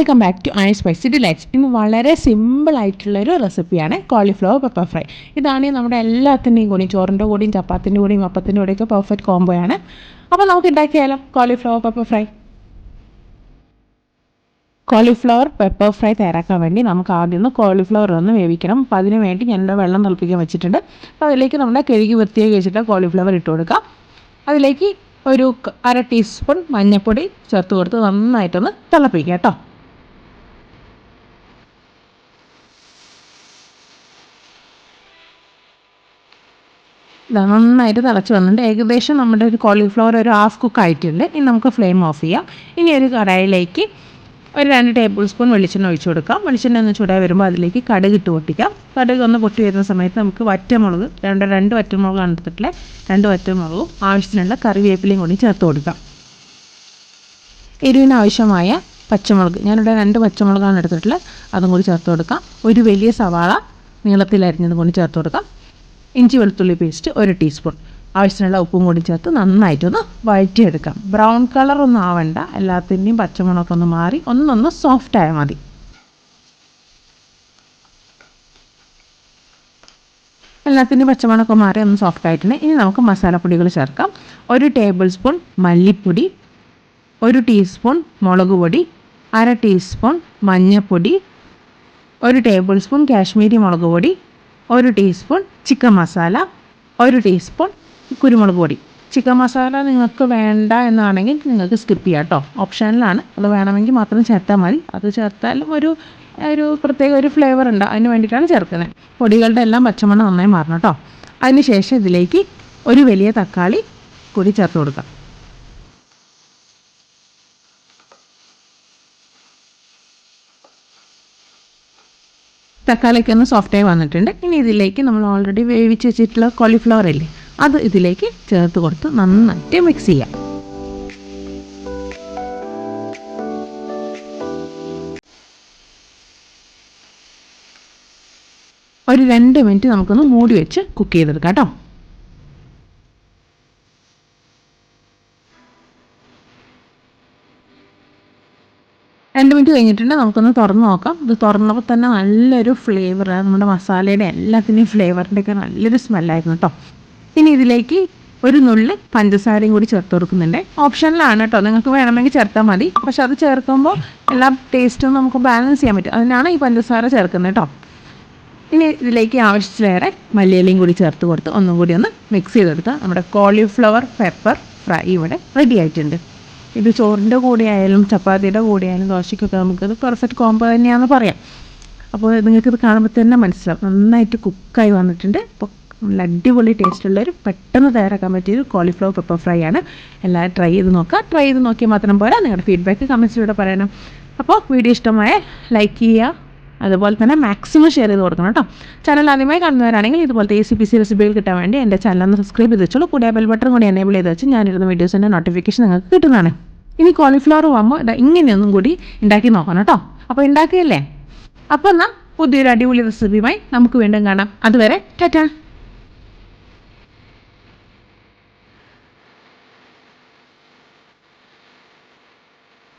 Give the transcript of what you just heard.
Welcome back to I spicy delights ഇന്ന് വളരെ simple ആയിട്ടുള്ളൊരു റെസിപ്പിയാണ് കോളിഫ്ലവർ പെപ്പർ ഫ്രൈ ഇതാണ് നമ്മുടെ എല്ലാത്തിന്റെയും കൂടി ചോറിന്റെ കൂടിയും ചപ്പാത്തിന്റെ കൂടിയും അപ്പത്തിന്റെ കൂടെയൊക്കെ പെർഫെക്റ്റ് കോംബോയാണ് അപ്പോൾ നമുക്ക് ഉണ്ടാക്കിയാലോ cauliflower pepper fry cauliflower pepper fry തയ്യാറാക്കാൻ വേണ്ടി നമുക്ക് ആദ്യം ഒന്ന് കോളിഫ്ലവർ ഒന്ന് വേവിക്കണം. അപ്പോൾ അതിന് വേണ്ടി ഞാൻ വെള്ളം തിളപ്പിക്കാൻ വെച്ചിട്ടുണ്ട്. അപ്പോൾ അതിലേക്ക് നമ്മുടെ കഴുകി വൃത്തിയാക്കി വെച്ചിട്ട് കോളിഫ്ലവർ ഇട്ട് കൊടുക്കാം. അതിലേക്ക് ഒരു അര ടീസ്പൂൺ മഞ്ഞൾപ്പൊടി ചേർത്ത് കൊടുത്ത് നന്നായിട്ടൊന്ന് തിളപ്പിക്കാം കേട്ടോ. നന്നായിട്ട് തിളച്ച് വന്നിട്ടുണ്ട്. ഏകദേശം നമ്മുടെ ഒരു കോളിഫ്ലവർ ഒരു ഹാഫ് കുക്ക് ആയിട്ടുണ്ട്. ഇനി നമുക്ക് ഫ്ലെയിം ഓഫ് ചെയ്യാം. ഇനി ഒരു കടായിലേക്ക് ഒരു രണ്ട് ടേബിൾ സ്പൂൺ വെളിച്ചെണ്ണ ഒഴിച്ചു കൊടുക്കാം. വെളിച്ചെണ്ണ ഒന്ന് ചൂടായി വരുമ്പോൾ അതിലേക്ക് കടുക് ഇട്ട് പൊട്ടിക്കാം. കടുക് ഒന്ന് പൊട്ടി വരുന്ന സമയത്ത് നമുക്ക് വറ്റമുളക് രണ്ട് രണ്ട് വറ്റമുളക് എടുത്തിട്ടുള്ള രണ്ട് വറ്റമുളകും ആവശ്യത്തിനുള്ള കറിവേപ്പിലയും കൂടി ചേർത്ത് കൊടുക്കാം. എരിവിന് ആവശ്യമായ പച്ചമുളക് ഞാനിവിടെ രണ്ട് പച്ചമുളകാണ് എടുത്തിട്ടുള്ളത്. അതും കൂടി ചേർത്ത് കൊടുക്കാം. ഒരു വലിയ സവാള നീളത്തിൽ അരിഞ്ഞതും കൂടി ചേർത്ത് കൊടുക്കാം. ഇഞ്ചി വെളുത്തുള്ളി പേസ്റ്റ് ഒരു ടീസ്പൂൺ ആവശ്യത്തിനുള്ള ഉപ്പും കൂടി ചേർത്ത് നന്നായിട്ടൊന്ന് വഴറ്റിയെടുക്കാം. ബ്രൗൺ കളർ ഒന്നും ആവണ്ട. എല്ലാത്തിന്റെയും പച്ചമുളകൊക്കെ ഒന്ന് മാറി ഒന്നൊന്ന് സോഫ്റ്റ് ആയാൽ മതി. എല്ലാത്തിന്റെയും പച്ചമുളകൊക്കെ മാറി ഒന്ന് സോഫ്റ്റ് ആയിട്ടുണ്ട്. ഇനി നമുക്ക് മസാലപ്പൊടികൾ ചേർക്കാം. ഒരു ടേബിൾ സ്പൂൺ മല്ലിപ്പൊടി ഒരു ടീസ്പൂൺ മുളക് പൊടി അര ടീസ്പൂൺ മഞ്ഞൾപ്പൊടി ഒരു ടേബിൾ സ്പൂൺ കാശ്മീരി മുളക് പൊടി ഒരു ടീസ്പൂൺ ചിക്കൻ മസാല ഒരു ടീസ്പൂൺ കുരുമുളക് പൊടി. ചിക്കൻ മസാല നിങ്ങൾക്ക് വേണ്ട എന്നാണെങ്കിൽ നിങ്ങൾക്ക് സ്കിപ്പ് ചെയ്യാം കേട്ടോ ഓപ്ഷനിലാണ് അത് വേണമെങ്കിൽ മാത്രം ചേർത്താൽ മതി. അത് ചേർത്താലും ഒരു ഒരു പ്രത്യേക ഒരു ഫ്ലേവർ ഉണ്ട്. അതിന് വേണ്ടിയിട്ടാണ് ചേർക്കുന്നത്. പൊടികളുടെ എല്ലാം പച്ചമണം നന്നായി മാറണം കേട്ടോ അതിന് ശേഷം ഇതിലേക്ക് ഒരു വലിയ തക്കാളി കൂടി ചേർത്ത് കൊടുക്കാം. തക്കാളിയൊക്കെ ഒന്ന് സോഫ്റ്റായി വന്നിട്ടുണ്ട്. ഇനി ഇതിലേക്ക് നമ്മൾ ഓൾറെഡി വേവിച്ച് വെച്ചിട്ടുള്ള കോളിഫ്ലവർ അല്ലേ അത് ഇതിലേക്ക് ചേർത്ത് കൊടുത്ത് നന്നായിട്ട് മിക്സ് ചെയ്യാം. ഒരു രണ്ട് മിനിറ്റ് നമുക്കൊന്ന് മൂടി വെച്ച് കുക്ക് ചെയ്തെടുക്കാം കേട്ടോ. രണ്ട് മിനിറ്റ് കഴിഞ്ഞിട്ടുണ്ട്. നമുക്കൊന്ന് തുറന്ന് നോക്കാം. ഇത് തുറന്നപ്പോൾ തന്നെ നല്ലൊരു ഫ്ലേവർ നമ്മുടെ മസാലയുടെ എല്ലാത്തിന്റെയും ഫ്ലേവറിന്റെ ഒക്കെ നല്ലൊരു സ്മെല്ലായിരുന്നു കേട്ടോ ഇനി ഇതിലേക്ക് ഒരു നുള്ളി പഞ്ചസാരയും കൂടി ചേർത്ത് കൊടുക്കുന്നുണ്ട്. ഓപ്ഷനിലാണ് കേട്ടോ നിങ്ങൾക്ക് വേണമെങ്കിൽ ചേർത്താൽ മതി. പക്ഷെ അത് ചേർക്കുമ്പോൾ എല്ലാ ടേസ്റ്റും നമുക്ക് ബാലൻസ് ചെയ്യാൻ പറ്റും. അതിനാണ് ഈ പഞ്ചസാര ചേർക്കുന്നത് കേട്ടോ ഇനി ഇതിലേക്ക് ആവശ്യത്തിലേറെ മല്ലിയിലയും കൂടി ചേർത്ത് കൊടുത്ത് ഒന്നും കൂടി ഒന്ന് മിക്സ് ചെയ്തെടുത്ത് നമ്മുടെ കോളിഫ്ലവർ പെപ്പർ ഫ്രൈ ഇവിടെ റെഡി ആയിട്ടുണ്ട്. ഇത് ചോറിന്റെ കൂടെ ആയാലും ചപ്പാത്തിയുടെ കൂടെ ആയാലും ദോശയ്ക്കൊക്കെ നമുക്കത് പെർഫെക്റ്റ് കോംബോ തന്നെയാണെന്ന് പറയാം. അപ്പോൾ നിങ്ങൾക്കിത് കാണുമ്പോൾ തന്നെ മനസ്സിലാവും. നന്നായിട്ട് കുക്കായി വന്നിട്ടുണ്ട്. അപ്പോൾ നല്ല അടിപൊളി ടേസ്റ്റുള്ള ഒരു പെട്ടെന്ന് തയ്യാറാക്കാൻ പറ്റിയൊരു കോളിഫ്ലവർ പെപ്പർ ഫ്രൈ ആണ്. എല്ലാവരും ട്രൈ ചെയ്ത് നോക്കുക. ട്രൈ ചെയ്ത് നോക്കിയാൽ മാത്രം പോരാ. നിങ്ങളുടെ ഫീഡ്ബാക്ക് കമൻസിലൂടെ പറയണം. അപ്പോൾ വീഡിയോ ഇഷ്ടമായ ലൈക്ക് ചെയ്യുക. അതുപോലെ തന്നെ മാക്സിമം ഷെയർ ചെയ്ത് കൊടുക്കണം കേട്ടോ. ചാനൽ ആദ്യമായി കാണുന്നവരാണെങ്കിൽ ഇതുപോലത്തെ എ സി പി സി റെസിപ്പികൾ കിട്ടാൻ വേണ്ടി എന്റെ ചാനൽ ഒന്ന് സബ്സ്ക്രൈബ് ചെയ്ത് വെച്ചോളൂ കൂടെ ബെൽ ബട്ടൺ കൂടി എനേബിൾ ചെയ്ത് വെച്ച് ഞാനിരുന്ന വീഡിയോസിന്റെ നോട്ടിഫിക്കേഷൻ നിങ്ങൾക്ക് കിട്ടുന്നതാണ്. ഇനി കോളിഫ്ലവർ വാങ്ങുമ്പോൾ ഇങ്ങനെയൊന്നും കൂടി ഉണ്ടാക്കി നോക്കണം കേട്ടോ. അപ്പോൾ ഉണ്ടാക്കിയല്ലേ? അപ്പോൾ എന്നാൽ പുതിയൊരു അടിപൊളി റെസിപ്പിയുമായി നമുക്ക് വീണ്ടും കാണാം. അതുവരെ ടാറ്റാ.